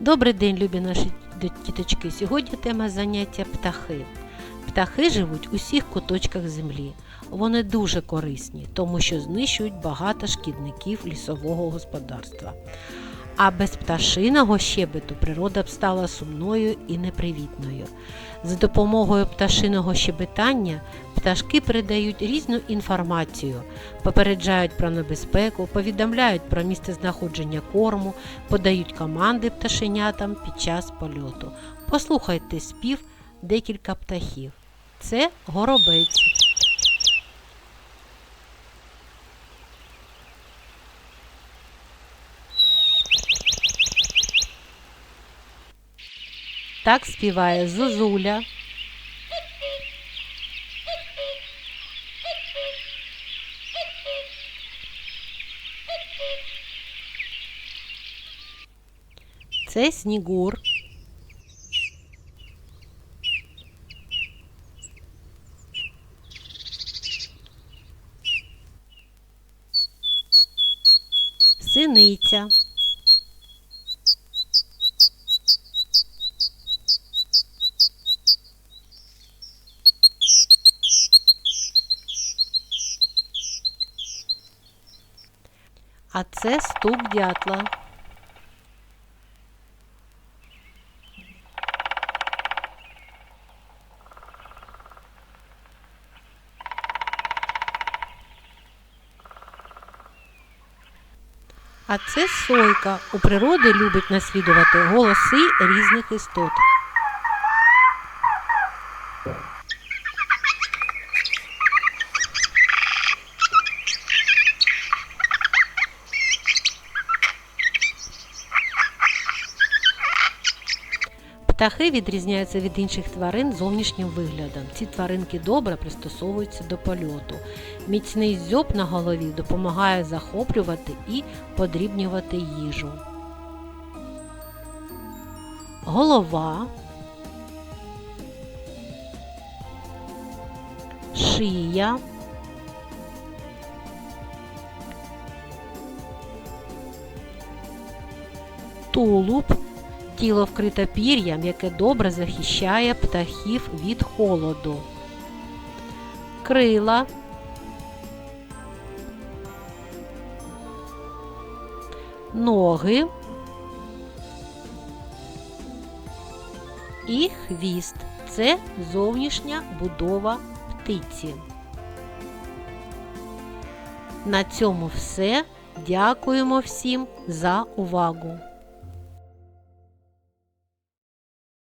Добрий день, любі наші діточки. Сьогодні тема заняття птахи. Птахи живуть у всіх куточках землі. Вони дуже корисні, тому що знищують багато шкідників лісового господарства. А без пташиного щебету природа б стала сумною і непривітною. За допомогою пташиного щебетання пташки передають різну інформацію, попереджають про небезпеку, повідомляють про місцезнаходження корму, подають команди пташенятам під час польоту. Послухайте спів декілька птахів. Це горобець. Так співає Зозуля. Це Снігур. Синиця. А це стук дятла. А це сойка. У природи любить наслідувати голоси різних істот. Птахи відрізняються від інших тварин зовнішнім виглядом. Ці тваринки добре пристосовуються до польоту. Міцний зьоб на голові допомагає захоплювати і подрібнювати їжу. Голова, шия, тулуб. Тіло вкрите пір'ям, яке добре захищає птахів від холоду. Крила. Ноги. І хвіст. Це зовнішня будова птиці. На цьому все. Дякуємо всім за увагу!